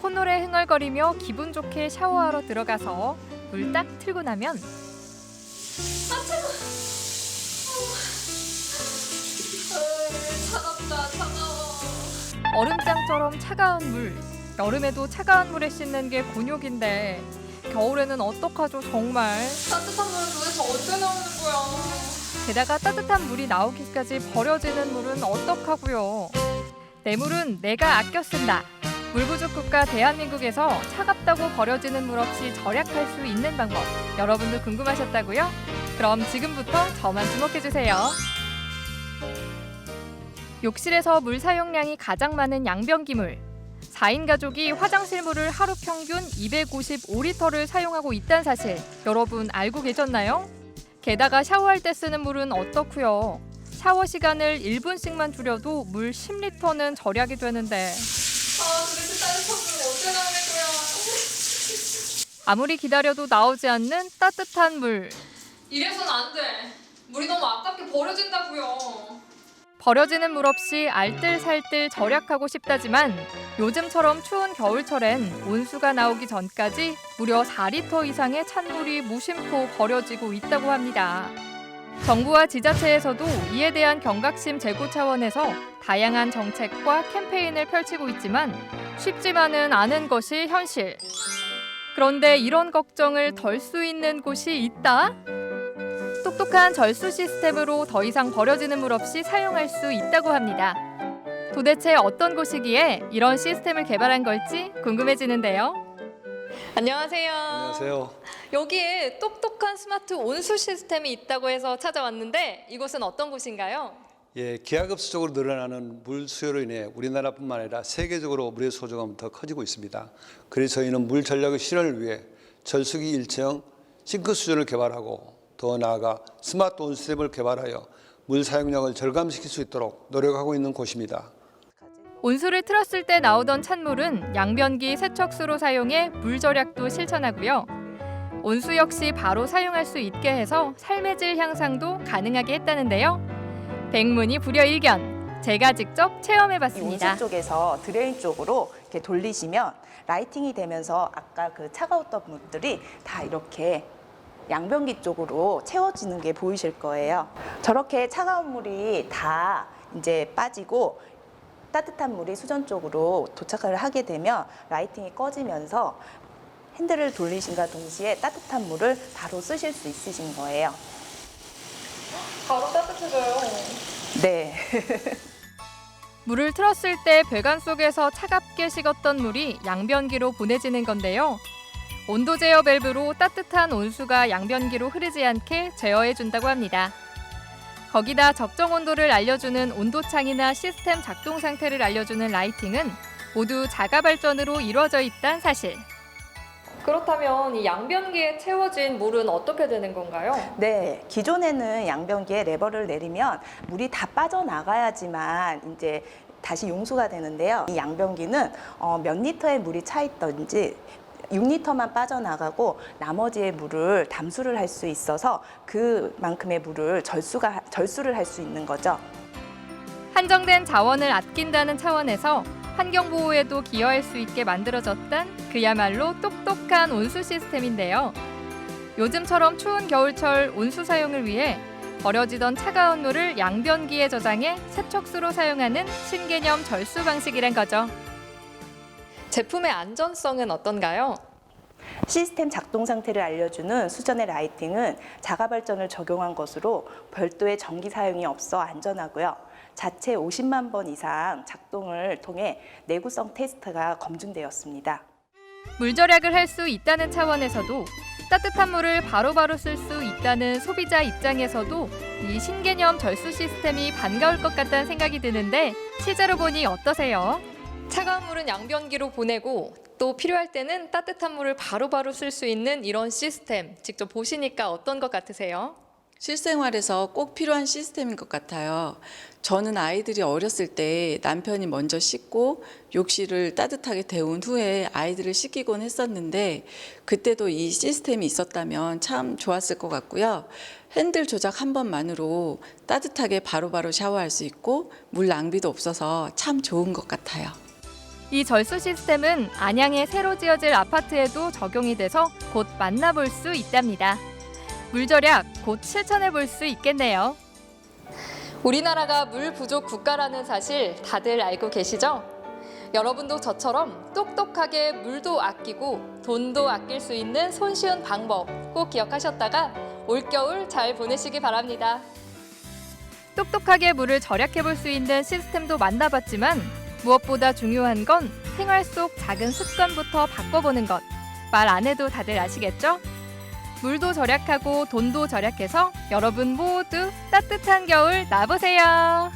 콧노래 흥얼거리며 기분 좋게 샤워하러 들어가서 물 딱 틀고 나면 차갑다 차가워 얼음장처럼 차가운 물. 여름에도 차가운 물에 씻는 게 곤욕인데 겨울에는 어떡하죠 정말. 따뜻한 물은 도대체 언제 나오는 거야 게다가 따뜻한 물이 나오기까지 버려지는 물은 어떡하고요. 내 물은 내가 아껴 쓴다. 물 부족 국가 대한민국에서 차갑다고 버려지는 물 없이 절약할 수 있는 방법. 여러분도 궁금하셨다고요? 그럼 지금부터 저만 주목해 주세요. 욕실에서 물 사용량이 가장 많은 양변기물. 4인 가족이 화장실 물을 하루 평균 255리터를 사용하고 있다는 사실 여러분 알고 계셨나요? 게다가 샤워할 때 쓰는 물은 어떻고요? 샤워 시간을 1분씩만 줄여도 물 10리터는 절약이 되는데 아 아무리 기다려도 나오지 않는 따뜻한 물. 이래선 안 돼 물이 너무 아깝게 버려진다고요 버려지는 물 없이 알뜰살뜰 절약하고 싶다지만 요즘처럼 추운 겨울철엔 온수가 나오기 전까지 무려 4리터 이상의 찬물이 무심코 버려지고 있다고 합니다. 정부와 지자체에서도 이에 대한 경각심 제고 차원에서 다양한 정책과 캠페인을 펼치고 있지만 쉽지만은 않은 것이 현실. 그런데 이런 걱정을 덜 수 있는 곳이 있다? 똑똑한 절수 시스템으로 더 이상 버려지는 물 없이 사용할 수 있다고 합니다. 도대체 어떤 곳이기에 이런 시스템을 개발한 걸지 궁금해지는데요. 안녕하세요. 안녕하세요. 여기에 똑똑한 스마트 온수 시스템이 있다고 해서 찾아왔는데 이곳은 어떤 곳인가요? 예, 기하급수적으로 늘어나는 물 수요로 인해 우리나라뿐만 아니라 세계적으로 물의 소중함은 더 커지고 있습니다. 그래서 저희는 물 전략의 실현을 위해 절수기 일체형 싱크 수준을 개발하고 더 나아가 스마트 온 시스템을 개발하여 물 사용량을 절감시킬 수 있도록 노력하고 있는 곳입니다. 온수를 틀었을 때 나오던 찬물은 양변기 세척수로 사용해 물 절약도 실천하고요. 온수 역시 바로 사용할 수 있게 해서 삶의 질 향상도 가능하게 했다는데요. 백문이 불여일견. 제가 직접 체험해 이 봤습니다. 온수 쪽에서 드레인 쪽으로 이렇게 돌리시면 라이팅이 되면서 아까 그 차가웠던 물들이 다 이렇게 양변기 쪽으로 채워지는 게 보이실 거예요. 저렇게 차가운 물이 다 이제 빠지고 따뜻한 물이 수전 쪽으로 도착을 하게 되면 라이팅이 꺼지면서 핸들을 돌리신과 동시에 따뜻한 물을 바로 쓰실 수 있으신 거예요. 바로 따뜻해져요 네. 물을 틀었을 때 배관 속에서 차갑게 식었던 물이 양변기로 보내지는 건데요. 온도 제어 밸브로 따뜻한 온수가 양변기로 흐르지 않게 제어해 준다고 합니다. 거기다 적정 온도를 알려주는 온도창이나 시스템 작동 상태를 알려주는 라이팅은 모두 자가 발전으로 이루어져 있다는 사실. 그렇다면 이 양변기에 채워진 물은 어떻게 되는 건가요? 네, 기존에는 양변기에 레버를 내리면 물이 다 빠져나가야지만 이제 다시 용수가 되는데요. 이 양변기는 어, 몇 리터의 물이 차 있던지 6리터만 빠져나가고 나머지의 물을 담수를 할 수 있어서 그만큼의 물을 절수가 절수를 할 수 있는 거죠. 한정된 자원을 아낀다는 차원에서 환경 보호에도 기여할 수 있게 만들어졌단 그야말로 똑똑한 온수 시스템인데요. 요즘처럼 추운 겨울철 온수 사용을 위해 버려지던 차가운 물을 양변기에 저장해 세척수로 사용하는 신개념 절수 방식이란 거죠. 제품의 안전성은 어떤가요? 시스템 작동 상태를 알려주는 수전의 라이팅은 자가 발전을 적용한 것으로 별도의 전기 사용이 없어 안전하고요. 자체 50만 번 이상 작동을 통해 내구성 테스트가 검증되었습니다. 물 절약을 할 수 있다는 차원에서도 따뜻한 물을 바로바로 쓸 수 있다는 소비자 입장에서도 이 신개념 절수 시스템이 반가울 것 같다는 생각이 드는데 실제로 보니 어떠세요? 차가운 물은 양변기로 보내고 또 필요할 때는 따뜻한 물을 바로바로 쓸 수 있는 이런 시스템 직접 보시니까 어떤 것 같으세요? 실생활에서 꼭 필요한 시스템인 것 같아요. 저는 아이들이 어렸을 때 남편이 먼저 씻고 욕실을 따뜻하게 데운 후에 아이들을 씻기곤 했었는데 그때도 이 시스템이 있었다면 참 좋았을 것 같고요. 핸들 조작 한 번만으로 따뜻하게 바로바로 샤워할 수 있고 물 낭비도 없어서 참 좋은 것 같아요. 이 절수 시스템은 안양에 새로 지어질 아파트에도 적용이 돼서 곧 만나볼 수 있답니다. 물 절약 곧 실천해 볼 수 있겠네요. 우리나라가 물 부족 국가라는 사실 다들 알고 계시죠? 여러분도 저처럼 똑똑하게 물도 아끼고 돈도 아낄 수 있는 손쉬운 방법 꼭 기억하셨다가 올겨울 잘 보내시기 바랍니다. 똑똑하게 물을 절약해 볼 수 있는 시스템도 만나봤지만 무엇보다 중요한 건 생활 속 작은 습관부터 바꿔보는 것. 말 안 해도 다들 아시겠죠? 물도 절약하고 돈도 절약해서 여러분 모두 따뜻한 겨울 나보세요.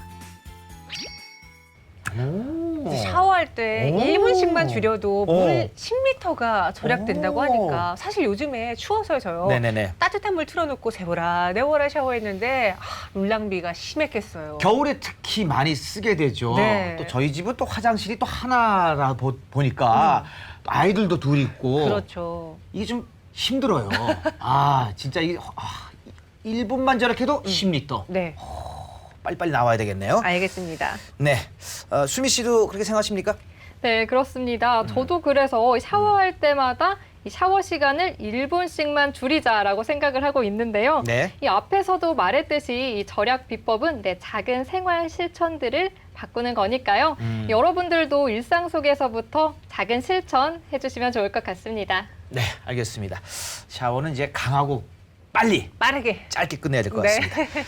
샤워할 때 오. 1분씩만 줄여도 오. 물 10리터가 절약된다고 오. 하니까 사실 요즘에 추워서요 저요. 네네네. 따뜻한 물 틀어놓고 세보라 내보라 샤워했는데 아, 물 낭비가 심했겠어요. 겨울에 특히 많이 쓰게 되죠. 네. 또 저희 집은 또 화장실이 또 하나라 보, 보니까 또 아이들도 둘 있고 그렇죠. 이게 좀 힘들어요. 아 진짜 이 아, 1분만 저렇게도 10리터. 네, 빨리빨리 나와야 되겠네요. 알겠습니다. 네. 어, 수미 씨도 그렇게 생각하십니까? 네, 그렇습니다. 저도 그래서 샤워할 때마다 이 샤워 시간을 1분씩만 줄이자라고 생각을 하고 있는데요. 네. 이 앞에서도 말했듯이 이 절약 비법은 내 작은 생활 실천들을 바꾸는 거니까요. 음. 여러분들도 일상 속에서부터 작은 실천 해주시면 좋을 것 같습니다. 네, 알겠습니다. 샤워는 이제 강하고 빨리 빠르게. 짧게 끝내야 될 것 네. 같습니다.